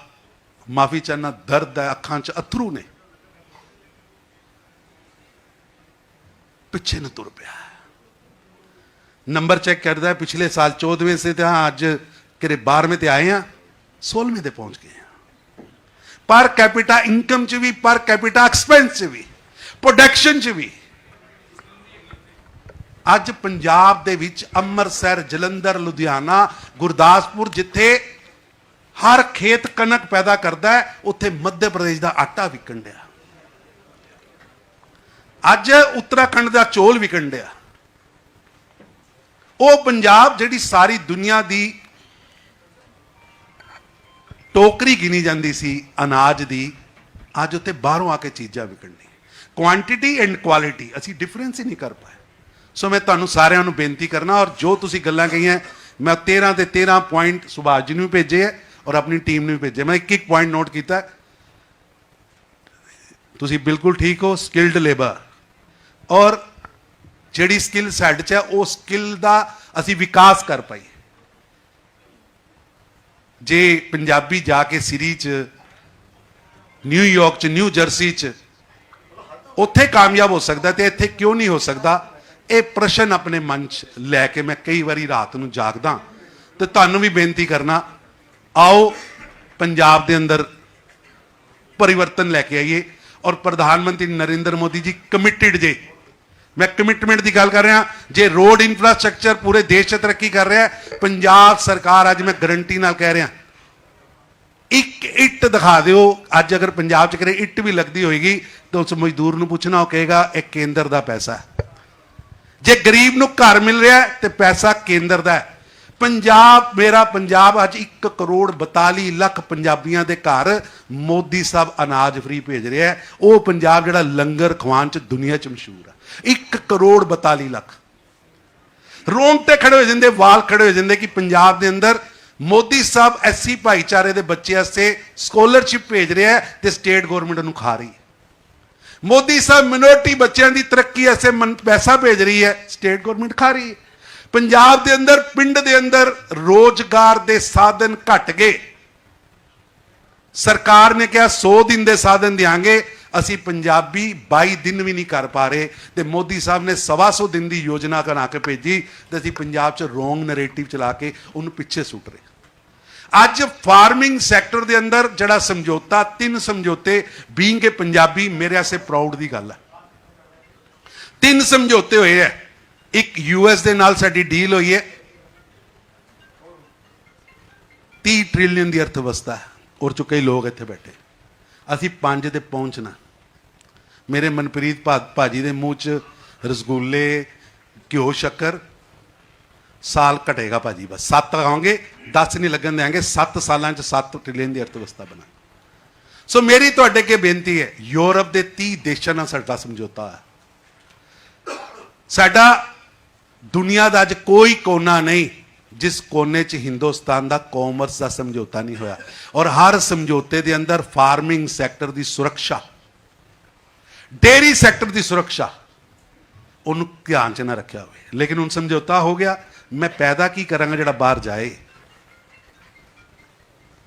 ਮਾਫੀ ਚਾਹਨਾ ਦਰਦ ਹੈ, ਅੱਖਾਂ 'ਚ ਅਥਰੂ ਨੇ। ਪਿੱਛੇ ਨੂੰ ਤੁਰ ਪਿਆ। ਨੰਬਰ ਚੈੱਕ ਕਰਦਾ ਪਿਛਲੇ ਸਾਲ 14ਵੇਂ ਸੇ ਤੇ ਅੱਜ ਕਿਰੇ 12ਵੇਂ ਤੇ ਆਏ ਆ 16ਵੇਂ ਤੇ ਪਹੁੰਚ ਗਏ ਆ ਪਰ ਕੈਪੀਟਾ ਇਨਕਮ ਚ ਵੀ, ਪਰ ਕੈਪੀਟਾ ਐਕਸਪੈਂਸ ਚ ਵੀ, ਪ੍ਰੋਡਕਸ਼ਨ ਚ ਵੀ ਅੱਜ ਪੰਜਾਬ ਦੇ ਵਿੱਚ ਅੰਮ੍ਰਿਤਸਰ, ਜਲੰਧਰ, ਲੁਧਿਆਣਾ, ਗੁਰਦਾਸਪੁਰ ਜਿੱਥੇ ਹਰ ਖੇਤ ਕਣਕ ਪੈਦਾ ਕਰਦਾ ਹੈ, ਉੱਥੇ ਮੱਧ ਪ੍ਰਦੇਸ਼ ਦਾ ਆਟਾ ਵਿਕਣ ਡਿਆ। ਅੱਜ ਉੱਤਰਾਖੰਡ ਦਾ ਚੋਲ ਵਿਕਣ ਡਿਆ। ਉਹ ਪੰਜਾਬ ਜਿਹੜੀ ਸਾਰੀ ਦੁਨੀਆ ਦੀ ਟੋਕਰੀ ਗਿਣੀ ਜਾਂਦੀ ਸੀ ਅਨਾਜ ਦੀ, ਅੱਜ ਉੱਥੇ ਬਾਹਰੋਂ ਆ ਕੇ ਚੀਜ਼ਾਂ ਵਿਕਣ ਵਿਕਣੀਆਂ ਕੁਆਂਟੀਟੀ ਐਂਡ ਕੁਆਲਿਟੀ ਅਸੀਂ ਡਿਫਰੈਂਸ ਹੀ ਨਹੀਂ ਕਰ ਪਾਏ। ਸੋ ਮੈਂ ਤੁਹਾਨੂੰ ਸਾਰਿਆਂ ਨੂੰ ਬੇਨਤੀ ਕਰਨਾ ਔਰ ਜੋ ਤੁਸੀਂ ਗੱਲਾਂ ਕਹੀਆਂ, ਮੈਂ 13 ਤੇ 13 ਪੁਆਇੰਟ ਸੁਭਾਸ਼ ਜੀ ਨੂੰ ਵੀ ਭੇਜੇ ਹੈ ਔਰ ਆਪਣੀ ਟੀਮ ਨੂੰ ਵੀ ਭੇਜੇ। ਮੈਂ ਇੱਕ ਇੱਕ ਪੁਆਇੰਟ ਨੋਟ ਕੀਤਾ ਤੁਸੀਂ ਬਿਲਕੁਲ ਠੀਕ ਹੋ ਸਕਿਲਡ ਲੇਬਰ ਔਰ ਜਿਹੜੀ ਸਕਿੱਲ ਸਾਡੇ 'ਚ ਹੈ, ਉਹ ਸਕਿੱਲ ਦਾ ਅਸੀਂ ਵਿਕਾਸ ਕਰ ਪਾਈ ਜੇ ਪੰਜਾਬੀ ਜਾ ਕੇ ਸਿਰੀ 'ਚ ਨਿਊਯਾਰਕ 'ਚ ਨਿਊ ਜਰਸੀ 'ਚ, ਉੱਥੇ ਕਾਮਯਾਬ ਹੋ ਸਕਦਾ ਤੇ ਇੱਥੇ ਕਿਉਂ ਨਹੀਂ ਹੋ ਸਕਦਾ? ਇਹ ਪ੍ਰਸ਼ਨ ਆਪਣੇ ਮਨ 'ਚ ਲੈ ਕੇ ਮੈਂ ਕਈ ਵਾਰੀ ਰਾਤ ਨੂੰ ਜਾਗਦਾ ਤੇ ਤੁਹਾਨੂੰ ਵੀ ਬੇਨਤੀ ਕਰਨਾ, ਆਓ ਪੰਜਾਬ ਦੇ ਅੰਦਰ ਪਰਿਵਰਤਨ ਲੈ ਕੇ ਆਈਏ ਔਰ ਪ੍ਰਧਾਨ ਮੰਤਰੀ ਨਰਿੰਦਰ ਮੋਦੀ ਜੀ ਕਮਿਟਿਡ ਜੇ। ਮੈਂ ਕਮਿਟਮੈਂਟ ਦੀ ਗੱਲ ਕਰ ਰਿਹਾ, ਜੇ ਰੋਡ ਇਨਫਰਾਸਟ੍ਰਕਚਰ ਪੂਰੇ ਦੇਸ਼ 'ਚ ਤਰੱਕੀ ਕਰ ਰਿਹਾ, ਪੰਜਾਬ ਸਰਕਾਰ ਅੱਜ ਮੈਂ ਗਰੰਟੀ ਨਾਲ ਕਹਿ ਰਿਹਾ। ਇੱਕ ਇੱਟ ਦਿਖਾ ਦਿਓ, ਅੱਜ ਅਗਰ ਪੰਜਾਬ 'ਚ ਕਰੇ, ਇੱਟ ਵੀ ਲੱਗਦੀ ਹੋਏਗੀ, ਤਾਂ ਉਸ ਮਜ਼ਦੂਰ ਨੂੰ ਪੁੱਛਣਾ, ਉਹ ਕਹੇਗਾ, ਇਹ ਕੇਂਦਰ ਦਾ ਪੈਸਾ ਹੈ। ਜੇ ਗਰੀਬ ਨੂੰ ਘਰ ਮਿਲ ਰਿਹਾ ਹੈ, ਤੇ ਪੈਸਾ ਕੇਂਦਰ ਦਾ ਹੈ। ਪੰਜਾਬ ਮੇਰਾ ਪੰਜਾਬ ਅੱਜ 1 ਕਰੋੜ 42 ਲੱਖ ਪੰਜਾਬੀਆਂ ਦੇ ਘਰ ਮੋਦੀ ਸਾਹਿਬ ਅਨਾਜ ਫ੍ਰੀ ਭੇਜ ਰਿਹਾ ਹੈ। ਉਹ ਪੰਜਾਬ ਜਿਹੜਾ ਲੰਗਰ ਖਵਾਨ ਚ ਦੁਨੀਆ ਚ ਮਸ਼ਹੂਰ ਹੈ। 1 ਕਰੋੜ 42 ਲੱਖ। ਰੋਂਗਟੇ ਖੜੇ ਹੋ ਜਾਂਦੇ ਵਾਲ ਖੜੇ ਹੋ ਜਾਂਦੇ ਕਿ ਪੰਜਾਬ ਦੇ ਅੰਦਰ ਮੋਦੀ ਸਾਹਿਬ ਐਸਸੀ ਭਾਈਚਾਰੇ ਦੇ ਬੱਚੇ ਵਾਸਤੇ ਸਕਾਲਰਸ਼ਿਪ ਭੇਜ ਰਿਹਾ ਹੈ ਤੇ ਸਟੇਟ ਗਵਰਨਮੈਂਟ ਨੂੰ ਖਾ ਰਹੀ ਹੈ। ਮੋਦੀ ਸਾਹਿਬ ਮਿਨੋਰਟੀ ਬੱਚਿਆਂ ਦੀ ਤਰੱਕੀ ਵਾਸਤੇ ਮਨ- ਪੈਸਾ ਭੇਜ ਰਹੀ ਹੈ ਸਟੇਟ ਗਵਰਨਮੈਂਟ ਖਾ ਰਹੀ ਹੈ। ਪੰਜਾਬ ਦੇ ਅੰਦਰ, ਪਿੰਡ ਦੇ ਅੰਦਰ ਰੋਜ਼ਗਾਰ ਦੇ ਸਾਧਨ ਘਟ ਗਏ। ਸਰਕਾਰ ਨੇ ਕਿਹਾ 100 ਦਿਨ ਦੇ ਸਾਧਨ ਦਿਆਂਗੇ, ਅਸੀਂ ਪੰਜਾਬੀ 22 ਦਿਨ ਵੀ ਨਹੀਂ ਕਰ ਪਾ ਰਹੇ। ਤੇ ਮੋਦੀ ਸਾਹਿਬ ਨੇ ਸਵਾ ਸੌ ਦਿਨ ਦੀ ਯੋਜਨਾ ਬਣਾ ਕੇ ਭੇਜੀ ਤੇ ਅਸੀਂ ਪੰਜਾਬ 'ਚ ਰੋਂਗ ਨੈਰੇਟਿਵ ਚਲਾ ਕੇ ਉਹਨੂੰ ਪਿੱਛੇ ਸੁੱਟ ਰਹੇ। ਅੱਜ ਫਾਰਮਿੰਗ ਸੈਕਟਰ ਦੇ ਅੰਦਰ ਜਿਹੜਾ ਸਮਝੌਤਾ, ਤਿੰਨ ਸਮਝੌਤੇ ਬੀਇੰਗ ਏ ਪੰਜਾਬੀ ਮੇਰੇ ਆਸੇ ਪ੍ਰਾਊਡ ਦੀ ਗੱਲ ਹੈ। ਤਿੰਨ ਸਮਝੌਤੇ ਹੋਏ ਹੈ। ਇੱਕ ਯੂਐਸ ਦੇ ਨਾਲ ਸਾਡੀ ਡੀਲ ਹੋਈ ਹੈ। 30 ਟ੍ਰਿਲੀਅਨ ਦੀ ਅਰਥਵਿਵਸਥਾ ਹੈ। ਔਰ ਚ ਕਈ ਲੋਕ ਇੱਥੇ ਬੈਠੇ। ਅਸੀਂ ਪੰਜ ਤੇ ਪਹੁੰਚਣਾ। ਮੇਰੇ ਮਨਪ੍ਰੀਤ ਭਾ- ਭਾਜੀ ਦੇ ਮੂੰਹ 'ਚ ਰਸਗੁੱਲੇ, ਘਿਓ ਸ਼ੱਕਰ ਸਾਲ ਘਟੇਗਾ ਭਾਜੀ ਬਸ। 7 ਆਉਂਗੇ 10 ਨਹੀਂ ਲੱਗਣ ਦੇਾਂਗੇ 7 ਸਾਲਾਂ 'ਚ 7 ਟ੍ਰਿਲੀਅਨ ਦੀ ਅਰਥਵਿਵਸਥਾ ਬਣਾ ਸੋ ਮੇਰੀ ਤੁਹਾਡੇ ਅੱਗੇ ਬੇਨਤੀ ਹੈ, ਯੂਰਪ ਦੇ 30 ਦੇਸ਼ਾਂ ਨਾਲ ਸਾਡਾ ਸਮਝੌਤਾ ਹੈ। ਸਾਡਾ ਦੁਨੀਆ ਦਾ ਅੱਜ ਕੋਈ ਕੋਨਾ ਨਹੀਂ, ਜਿਸ ਕੋਨੇ 'ਚ ਹਿੰਦੁਸਤਾਨ ਦਾ ਕਾਮਰਸ ਦਾ ਸਮਝੌਤਾ ਨਹੀਂ ਹੋਇਆ। ਔਰ ਹਰ ਸਮਝੌਤੇ ਦੇ ਅੰਦਰ ਫਾਰਮਿੰਗ ਸੈਕਟਰ ਦੀ ਸੁਰੱਖਿਆ ਡੇਰੀ ਸੈਕਟਰ ਦੀ ਸੁਰੱਖਿਆ, ਉਹਨੂੰ ਧਿਆਨ 'ਚ ਨਾ ਰੱਖਿਆ ਹੋਵੇ। ਲੇਕਿਨ ਹੁਣ ਸਮਝੌਤਾ ਹੋ ਗਿਆ ਮੈਂ ਪੈਦਾ ਕੀ ਕਰਾਂਗਾ ਜਿਹੜਾ ਬਾਹਰ ਜਾਏ?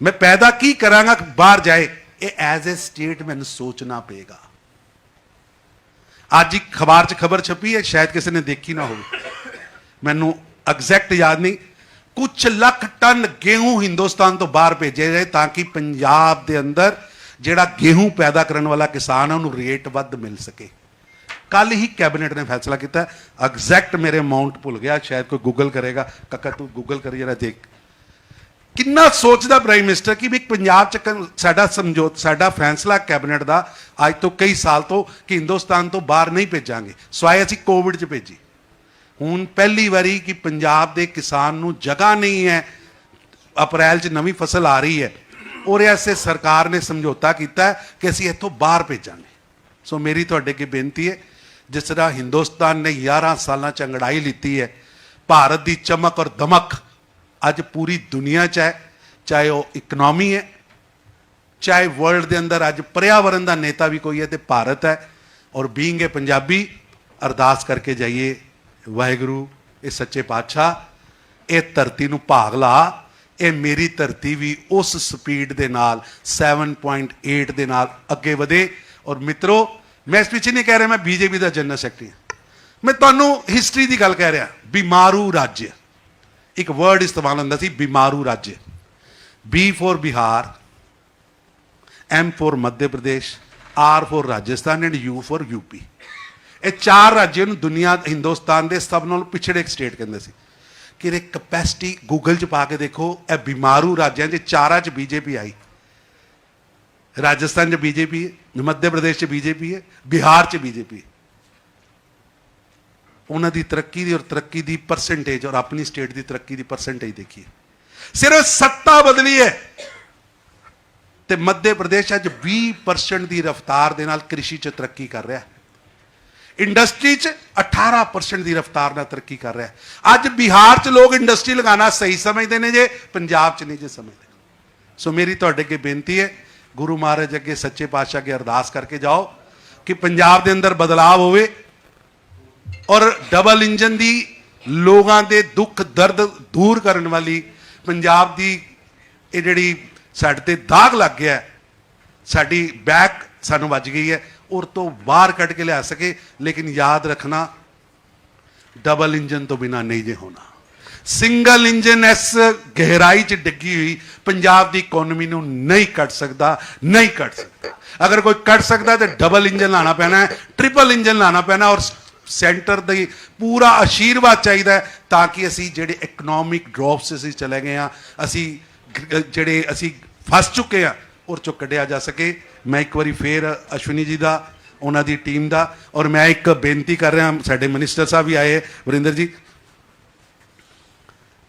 ਮੈਂ ਪੈਦਾ ਕੀ ਕਰਾਂਗਾ ਬਾਹਰ ਜਾਏ? ਇਹ ਐਜ਼ ਅ ਸਟੇਟ ਮੈਨੂੰ ਸੋਚਣਾ ਪਏਗਾ। ਅੱਜ ਇੱਕ ਖਬਰ 'ਚ ਖਬਰ ਛਪੀ ਹੈ, ਸ਼ਾਇਦ ਕਿਸੇ ਨੇ ਦੇਖੀ ਨਾ ਹੋਵੇ। ਮੈਨੂੰ ਐਗਜ਼ੈਕਟ ਯਾਦ ਨਹੀਂ। ਕੁਝ ਲੱਖ ਟਨ ਗੇਹੂੰ ਹਿੰਦੁਸਤਾਨ ਤੋਂ ਬਾਹਰ ਭੇਜੇ ਗਏ ਤਾਂ ਕਿ ਪੰਜਾਬ ਦੇ ਅੰਦਰ ਜਿਹੜਾ ਗੇਹੂੰ ਪੈਦਾ ਕਰਨ ਵਾਲਾ ਕਿਸਾਨ ਹੈ ਉਹਨੂੰ ਰੇਟ ਵੱਧ ਮਿਲ ਸਕੇ। ਕੱਲ ਹੀ ਕੈਬਨਿਟ ਨੇ ਫੈਸਲਾ ਕੀਤਾ ਐਗਜ਼ੈਕਟ ਮੇਰੇ ਅਮਾਉਂਟ ਭੁੱਲ ਗਿਆ, ਸ਼ਾਇਦ ਕੋਈ ਗੂਗਲ ਕਰੇਗਾ। ਕੱਕਾ, ਤੂੰ ਗੂਗਲ ਕਰੀ, ਜਰਾ ਦੇਖ। ਕਿੰਨਾ ਸੋਚਦਾ ਪ੍ਰਾਈਮ ਮਿਨਿਸਟਰ ਕਿ ਵੀ ਪੰਜਾਬ ਚ ਕ- ਸਾਡਾ ਸਮਝੌਤ, ਸਾਡਾ ਫੈਸਲਾ ਕੈਬਨਿਟ ਦਾ ਅੱਜ ਤੋਂ ਕਈ ਸਾਲ ਤੋਂ ਕਿ ਹਿੰਦੁਸਤਾਨ ਤੋਂ ਬਾਹਰ ਨਹੀਂ ਭੇਜਾਂਗੇ। ਸਵਾਏ ਅਸੀਂ ਕੋਵਿਡ ਚ ਭੇਜੀ। ਹੁਣ ਪਹਿਲੀ ਵਾਰੀ ਕਿ ਪੰਜਾਬ ਦੇ ਕਿਸਾਨ ਨੂੰ ਜਗ੍ਹਾ ਨਹੀਂ ਹੈ। ਅਪ੍ਰੈਲ ਚ ਨਵੀਂ ਫਸਲ ਆ ਰਹੀ ਹੈ। ਔਰ ਐਸੇ ਸਰਕਾਰ ਨੇ ਸਮਝੌਤਾ ਕੀਤਾ ਕਿ ਅਸੀਂ ਇੱਥੋਂ ਬਾਹਰ ਭੇਜਾਂਗੇ। ਸੋ ਮੇਰੀ ਤੁਹਾਡੇ ਅੱਗੇ ਬੇਨਤੀ ਹੈ ਜਿਸ ਤਰ੍ਹਾਂ ਹਿੰਦੁਸਤਾਨ ਨੇ 11 ਸਾਲਾਂ ਚ ਅੰਗੜਾਈ ਲਿੱਤੀ ਹੈ, ਭਾਰਤ ਦੀ ਚਮਕ ਔਰ ਦਮਕ ਅੱਜ ਪੂਰੀ ਦੁਨੀਆ 'ਚ ਹੈ, ਚਾਹੇ ਉਹ ਇਕਨੋਮੀ ਹੈ, ਚਾਹੇ ਵਰਲਡ ਦੇ ਅੰਦਰ ਅੱਜ ਪਰਿਆਵਰਨ ਦਾ ਨੇਤਾ ਵੀ ਕੋਈ ਹੈ ਤੇ ਭਾਰਤ ਹੈ, ਔਰ ਬੀਇੰਗ ਹੈ ਪੰਜਾਬੀ, ਅਰਦਾਸ ਕਰਕੇ ਜਾਈਏ, ਵਾਹਿਗੁਰੂ, ਇਹ ਸੱਚੇ ਪਾਤਸ਼ਾਹ, ਇਹ ਧਰਤੀ ਨੂੰ ਭਾਗ ਲਾ, ਇਹ ਮੇਰੀ ਧਰਤੀ ਵੀ ਉਸ ਸਪੀਡ ਦੇ ਨਾਲ 7.8 ਦੇ ਨਾਲ ਅੱਗੇ ਵਧੇ, ਔਰ ਮਿੱਤਰੋ ਮੈਂ ਇਸ ਪਿੱਛੇ ਨਹੀਂ ਕਹਿ ਰਿਹਾ, ਮੈਂ ਬੀਜੇਪੀ ਦਾ ਜਨਰਲ ਸੈਕਟਰੀ ਹਾਂ। ਮੈਂ ਤੁਹਾਨੂੰ ਹਿਸਟਰੀ ਦੀ ਗੱਲ ਕਹਿ ਰਿਹਾ, ਬਿਮਾਰੂ ਰਾਜ। ਇੱਕ ਵਰਡ ਇਸਤੇਮਾਲ ਹੁੰਦਾ ਸੀ, ਬਿਮਾਰੂ ਰਾਜ। B for Bihar, M for Madhya Pradesh R for Rajasthan and U for UP ਇਹ ਚਾਰ ਰਾਜਾਂ ਨੂੰ ਦੁਨੀਆ, ਹਿੰਦੁਸਤਾਨ ਦੇ ਸਭ ਨਾਲੋਂ ਪਿਛੜੇ ਸਟੇਟ ਕਹਿੰਦੇ ਸੀ। ਕਿ ਇਹ ਕਪੈਸਿਟੀ ਗੂਗਲ 'ਚ ਪਾ ਕੇ ਦੇਖੋ, ਇਹ ਬਿਮਾਰੂ ਰਾਜਾਂ 'ਚ ਚਾਰਾਂ 'ਚ ਬੀਜੇਪੀ ਆਈ। ਰਾਜਸਥਾਨ 'ਚ ਬੀਜੇਪੀ ਹੈ ਮੱਧ ਪ੍ਰਦੇਸ਼ 'ਚ ਬੀਜੇਪੀ ਹੈ ਬਿਹਾਰ 'ਚ ਬੀਜੇਪੀ ਹੈ ਉਹਨਾਂ ਦੀ ਤਰੱਕੀ ਦੀ ਔਰ ਤਰੱਕੀ ਦੀ ਪਰਸੈਂਟੇਜ ਔਰ ਆਪਣੀ ਸਟੇਟ ਦੀ ਤਰੱਕੀ ਦੀ ਪਰਸੈਂਟੇਜ ਦੇਖੀਏ ਸਿਰਫ ਸੱਤਾ ਬਦਲੀ ਹੈ ਤੇ ਮੱਧ ਪ੍ਰਦੇਸ਼ ਅੱਜ 20% ਦੀ ਰਫ਼ਤਾਰ ਦੇ ਨਾਲ ਕ੍ਰਿਸ਼ੀ 'ਚ ਤਰੱਕੀ ਕਰ ਰਿਹਾ ਹੈ ਇੰਡਸਟਰੀ 'ਚ 18% ਦੀ ਰਫ਼ਤਾਰ ਨਾਲ ਤਰੱਕੀ ਕਰ ਰਿਹਾ ਹੈ ਅੱਜ ਬਿਹਾਰ 'ਚ ਲੋਕ ਇੰਡਸਟਰੀ ਲਗਾਉਣਾ ਸਹੀ ਸਮਝਦੇ ਨੇ ਜੇ ਪੰਜਾਬ 'ਚ ਨਹੀਂ ਜੇ ਸਮਝਦੇ ਸੋ ਮੇਰੀ ਤੁਹਾਡੇ ਅੱਗੇ ਬੇਨਤੀ ਹੈ ਗੁਰੂ ਮਹਾਰਾਜ ਅੱਗੇ ਸੱਚੇ ਪਾਤਸ਼ਾਹ ਅੱਗੇ ਅਰਦਾਸ ਕਰਕੇ ਜਾਓ ਕਿ ਪੰਜਾਬ ਦੇ ਅੰਦਰ ਬਦਲਾਅ ਹੋਵੇ ਔਰ ਡਬਲ ਇੰਜਨ ਦੀ ਲੋਕਾਂ ਦੇ ਦੁੱਖ ਦਰਦ ਦੂਰ ਕਰਨ ਵਾਲੀ ਪੰਜਾਬ ਦੀ ਇਹ ਜਿਹੜੀ ਸਾਡੇ ਤੇ ਦਾਗ ਲੱਗ ਗਿਆ ਸਾਡੀ ਬੈਕ ਸਾਨੂੰ ਵੱਜ ਗਈ ਹੈ, ਔਰ ਤੋਂ ਬਾਹਰ ਕੱਢ ਕੇ ਲਿਆ ਸਕੇ, ਲੇਕਿਨ ਯਾਦ ਰੱਖਣਾ ਡਬਲ ਇੰਜਨ ਤੋਂ ਬਿਨਾ ਨਹੀਂ ਜੇ ਹੋਣਾ। ਸਿੰਗਲ ਇੰਜਨ ਇਸ ਗਹਿਰਾਈ 'ਚ ਡਿੱਗੀ ਹੋਈ, ਪੰਜਾਬ ਦੀ ਇਕਨੋਮੀ ਨੂੰ ਨਹੀਂ ਕੱਢ ਸਕਦਾ, ਨਹੀਂ ਕੱਢ ਸਕਦਾ। ਅਗਰ ਕੋਈ ਕੱਢ ਸਕਦਾ ਤੇ ਡਬਲ ਇੰਜਨ ਲਾਣਾ ਪੈਣਾ ਹੈ ਟ੍ਰਿਪਲ ਇੰਜਨ ਲਾਣਾ ਪੈਣਾ ਔਰ ਸੈਂਟਰ ਦੇ ਪੂਰਾ ਆਸ਼ੀਰਵਾਦ ਚਾਹੀਦਾ ਤਾਂ ਕਿ ਅਸੀਂ ਜਿਹੜੇ ਇਕਨੋਮਿਕ ਡ੍ਰੌਪਸ ਅਸੀਂ ਚਲੇ ਗਏ ਆ ਅਸੀਂ ਜਿਹੜੇ ਅਸੀਂ ਫਸ ਚੁੱਕੇ ਆ ਔਰ ਚੋਂ ਕੱਢਿਆ ਜਾ ਸਕੇ। ਮੈਂ ਇੱਕ ਵਾਰੀ ਫੇਰ ਅਸ਼ਵਨੀ ਜੀ ਦਾ, ਉਹਨਾਂ ਦੀ ਟੀਮ ਦਾ ਔਰ ਮੈਂ ਇੱਕ ਬੇਨਤੀ ਕਰ ਰਿਹਾ, ਸਾਡੇ ਮਿਨਿਸਟਰ ਸਾਹਿਬ ਵੀ ਆਏ, ਵਰਿੰਦਰ ਜੀ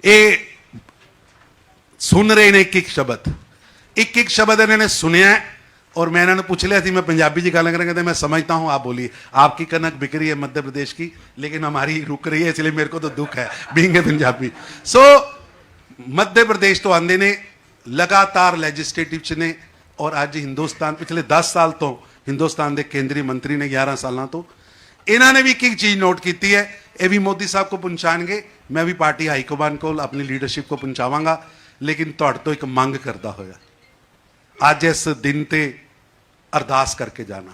ਇਹ ਸੁਣ ਰਹੇ ਨੇ ਇੱਕ ਇੱਕ ਸ਼ਬਦ ਇੱਕ ਇੱਕ ਸ਼ਬਦ ਇਹਨਾਂ ਨੇ ਸੁਣਿਆ ਹੈ और मैं इन्होंने पूछ लिया थी मैं पंजाबी जी गाला करेंगे मैं समझता हूँ आप बोलिए आपकी कनक बिक रही है मध्य प्रदेश की लेकिन हमारी रुक रही है इसलिए मेरे को तो दुख है बींगे पंजाबी सो मध्य प्रदेश तो आंदे ने ਲਗਾਤਾਰ ਲੈਜਿਸਲੇਟਿਵ ਚ ਨੇ ਔਰ ਅੱਜ ਹਿੰਦੁਸਤਾਨ ਪਿਛਲੇ 10 ਸਾਲ ਤੋਂ ਹਿੰਦੁਸਤਾਨ ਦੇ ਕੇਂਦਰੀ ਮੰਤਰੀ ਨੇ 11 ਸਾਲਾਂ ਤੋਂ ਇਹਨਾਂ ਨੇ ਵੀ ਇੱਕ ਇੱਕ ਚੀਜ਼ ਨੋਟ ਕੀਤੀ ਹੈ ਇਹ ਵੀ ਮੋਦੀ ਸਾਹਿਬ ਕੋ ਪਹੁੰਚਾਣਗੇ ਮੈਂ ਵੀ ਪਾਰਟੀ ਹਾਈ ਕਮਾਂਡ ਕੋਲ ਆਪਣੀ ਲੀਡਰਸ਼ਿਪ ਕੋ ਪਹੁੰਚਾਵਾਂਗਾ, ਲੇਕਿਨ ਤੁਹਾਡੇ ਤੋਂ ਇੱਕ ਮੰਗ ਕਰਦਾ ਹੋਇਆ। ਅੱਜ ਇਸ ਦਿਨ ਤੇ ਅਰਦਾਸ ਕਰਕੇ ਜਾਣਾ।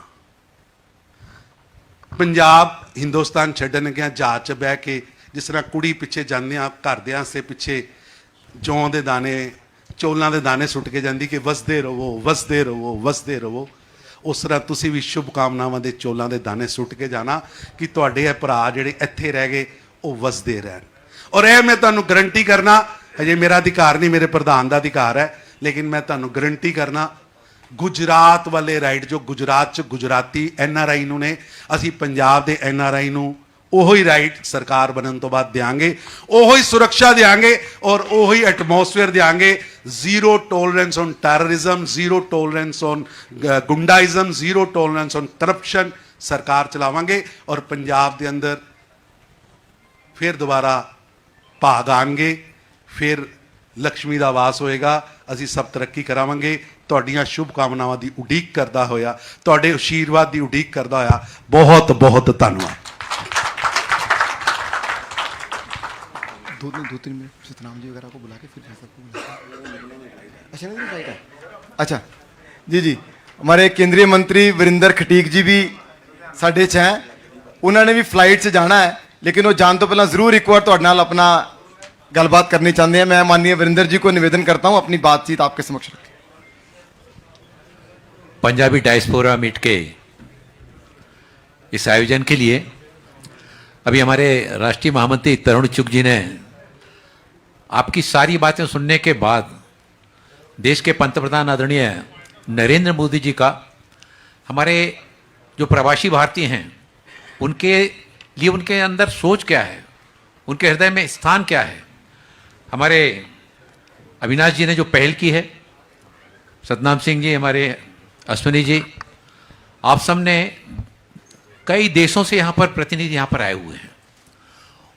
ਪੰਜਾਬ ਹਿੰਦੁਸਤਾਨ ਛੱਡਣ ਗਿਆ, ਜਹਾਜ਼ 'ਚ ਬਹਿ ਕੇ ਜਿਸ ਤਰ੍ਹਾਂ ਕੁੜੀ ਪਿੱਛੇ ਜਾਂਦੇ ਆ ਘਰਦਿਆਂ ਸੇ ਪਿੱਛੇ ਜੌਂ ਦੇ ਦਾਣੇ, ਚੋਲਾਂ ਦੇ ਦਾਣੇ ਸੁੱਟ ਕੇ ਜਾਂਦੀ ਕਿ ਵਸਦੇ ਰਹੋ ਵਸਦੇ ਰਹੋ ਵਸਦੇ ਰਹੋ। ਉਸ ਤਰ੍ਹਾਂ ਤੁਸੀਂ ਵੀ ਸ਼ੁਭ ਕਾਮਨਾਵਾਂ ਦੇ ਚੋਲਾਂ ਦੇ ਦਾਣੇ ਸੁੱਟ ਕੇ ਜਾਣਾ ਕਿ ਤੁਹਾਡੇ ਇਹ ਭਰਾ ਜਿਹੜੇ ਇੱਥੇ ਰਹਿ ਗਏ, ਉਹ ਵਸਦੇ ਰਹਿਣ। ਔਰ ਇਹ ਮੈਂ ਤੁਹਾਨੂੰ ਗਰੰਟੀ ਕਰਨਾ, ਹਜੇ ਮੇਰਾ ਅਧਿਕਾਰ ਨਹੀਂ, ਮੇਰੇ ਪ੍ਰਧਾਨ ਦਾ ਅਧਿਕਾਰ ਹੈ, ਲੇਕਿਨ ਮੈਂ ਤੁਹਾਨੂੰ ਗਰੰਟੀ ਕਰਨਾ, ਗੁਜਰਾਤ ਵਾਲੇ ਰਾਈਟ ਜੋ ਗੁਜਰਾਤ ਚ ਗੁਜਰਾਤੀ ਐਨ ਆਰ ਆਈ ਨੂੰ ਨੇ, ਅਸੀਂ ਪੰਜਾਬ ਦੇ ਐਨ ਆਰ ਆਈ ਨੂੰ ਉਹੋ ਹੀ ਰਾਈਟ ਸਰਕਾਰ ਬਣਨ ਤੋਂ ਬਾਅਦ ਦਿਆਂਗੇ, ਉਹੋ ਹੀ ਸੁਰੱਖਿਆ ਦਿਆਂਗੇ ਔਰ ਉਹੋ ਹੀ ਐਟਮੋਸਫੇਅਰ ਦਿਆਂਗੇ zero tolerance on terrorism zero tolerance on goondaism zero tolerance on corruption ਸਰਕਾਰ ਚਲਾਵਾਂਗੇ ਔਰ ਪੰਜਾਬ ਦੇ ਅੰਦਰ ਫਿਰ ਦੁਬਾਰਾ ਭਾਗ ਆਣਗੇ ਫਿਰ ਲక్ష్ਮੀ ਦਾ ਵਾਸ ਹੋਏਗਾ ਅਸੀਂ ਸਭ ਤਰੱਕੀ ਕਰਾਵਾਂਗੇ ਤੁਹਾਡੀਆਂ ਸ਼ੁਭ ਕਾਮਨਾਵਾਂ ਦੀ ਉਡੀਕ ਕਰਦਾ ਹੋਇਆ ਤੁਹਾਡੇ ਅਸ਼ੀਰਵਾਦ ਦੀ ਉਡੀਕ ਕਰਦਾ ਹੋਇਆ ਬਹੁਤ ਬਹੁਤ ਧੰਨਵਾਦ दो दिन दो तीन मिनट सतनाम जी वगैरह को बुला के फिर सबको अच्छा नहीं भाई का अच्छा जी जी हमारे केंद्रीय मंत्री वरिंदर खटीक जी भी साढ़े छः हैं उन्होंने भी फ्लाइट से जाना है लेकिन वो ਜਾਣ तो पहला ज़रूर एक बार थोड़े तो अपना गलबात करनी चाहते हैं। मैं माननीय वरिंदर जी को निवेदन करता हूँ, अपनी बातचीत आपके समक्ष रखें। पंजाबी डायस्पोरा मीट के इस आयोजन के लिए अभी हमारे राष्ट्रीय महामंत्री तरुण चुग जी ने आपकी सारी बातें सुनने के बाद देश के पंतप्रधान आदरणीय नरेंद्र मोदी जी का हमारे जो प्रवासी भारतीय हैं, उनके लिए उनके अंदर सोच क्या है? उनके हृदय में स्थान क्या है? हमारे अविनाश जी ने जो पहल की है, सतनाम सिंह जी, हमारे अश्विनी जी, आप सबने कई देशों से यहाँ पर प्रतिनिधि यहाँ पर आए हुए हैं।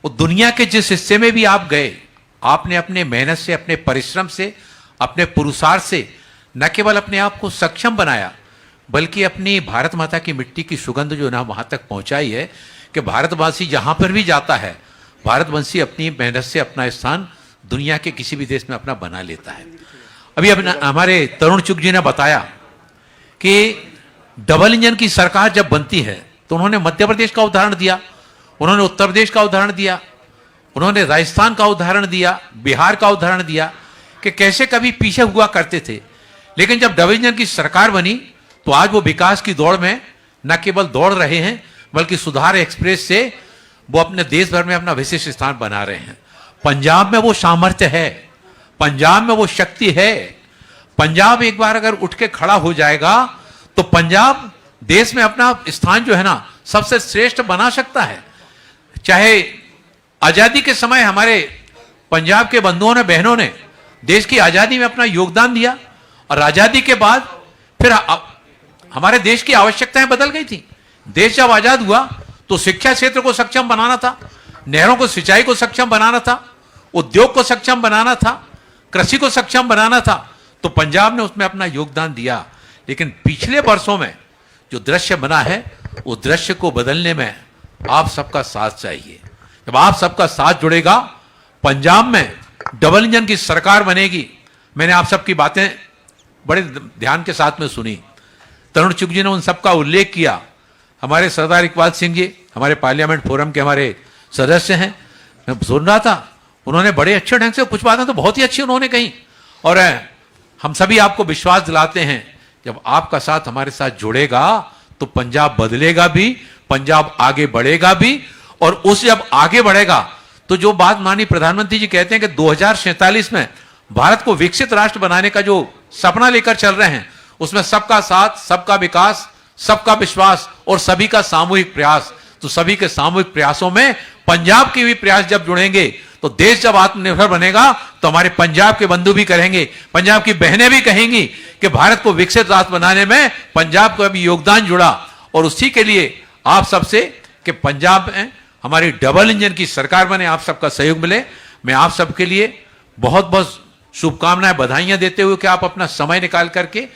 और दुनिया के जिस हिस्से में भी आप गए, आपने अपने मेहनत से, अपने परिश्रम से, अपने पुरुषार्थ से न केवल अपने आप को सक्षम बनाया, बल्कि अपनी भारत माता की मिट्टी की सुगंध जो ना वहाँ तक पहुँचाई है। कि भारतवासी जहाँ पर भी जाता है, भारतवंशी अपनी मेहनत से अपना स्थान दुनिया के किसी भी देश में अपना बना लेता है। अभी अपना, हमारे तरुण चुग जी ने बताया कि डबल इंजन की सरकार जब बनती है तो उन्होंने मध्य प्रदेश का उदाहरण दिया, उन्होंने उत्तर प्रदेश का उदाहरण दिया, उन्होंने राजस्थान का उदाहरण दिया, बिहार का उदाहरण दिया कि कैसे कभी पीछे हुआ करते थे। लेकिन जब डबल इंजन की सरकार बनी तो आज वो विकास की दौड़ में न केवल दौड़ रहे हैं बल्कि सुधार एक्सप्रेस से वो अपने देश भर में अपना विशिष्ट स्थान बना रहे हैं। पंजाब में वो सामर्थ्य है, पंजाब में वो शक्ति है। पंजाब एक बार अगर उठ के खड़ा हो जाएगा तो पंजाब देश में अपना स्थान जो है ना, सबसे श्रेष्ठ बना सकता है। चाहे आज़ादी के समय हमारे पंजाब के बंधुओं ने, बहनों ने देश की आज़ादी में अपना योगदान दिया और आज़ादी के बाद फिर हमारे देश की आवश्यकताएँ बदल गई थी। देश जब आज़ाद हुआ तो शिक्षा क्षेत्र को सक्षम बनाना था, नहरों को, सिंचाई को सक्षम बनाना था, उद्योग को सक्षम बनाना था, कृषि को सक्षम बनाना था तो पंजाब ने उसमें अपना योगदान दिया। लेकिन पिछले वर्षों में जो दृश्य बना है, उस दृश्य को बदलने में आप सबका साथ चाहिए। जब आप सबका साथ जुड़ेगा, पंजाब में डबल इंजन की सरकार बनेगी। मैंने आप सबकी बातें बड़े ध्यान के साथ में सुनी। तरुण चुग जी ने उन सबका उल्लेख किया। हमारे सरदार इकबाल सिंह जी, हमारे पार्लियामेंट फोरम के हमारे सदस्य हैं। मैं सुन रहा था, उन्होंने बड़े अच्छे ढंग से, कुछ बातें तो बहुत ही अच्छी उन्होंने कही। और हम सभी आपको विश्वास दिलाते हैं, जब आपका साथ हमारे साथ जुड़ेगा तो पंजाब बदलेगा भी, पंजाब आगे बढ़ेगा भी, और उस जब आगे बढ़ेगा तो जो बात माननीय प्रधानमंत्री जी कहते हैं कि दो में भारत को विकसित राष्ट्र बनाने का जो सपना लेकर चल रहे हैं, उसमें सबका साथ, सबका विकास सबका विश्वास और सभी का सामूहिक प्रयास। तो सभी के सामूहिक प्रयासों में पंजाब के भी प्रयास जब जुड़ेंगे तो देश जब आत्मनिर्भर बनेगा तो हमारे पंजाब के बंधु भी करेंगे। पंजाब की बहनें भी कहेंगी कि भारत को विकसित राष्ट्र बनाने में पंजाब का भी योगदान जुड़ा। और उसी के लिए आप सबसे कि पंजाब में हमारी डबल इंजन की सरकार बने, आप सबका सहयोग मिले। मैं आप सबके लिए बहुत बहुत शुभकामनाएँ, बधाइयाँ देते हुए कि आप अपना समय निकाल करके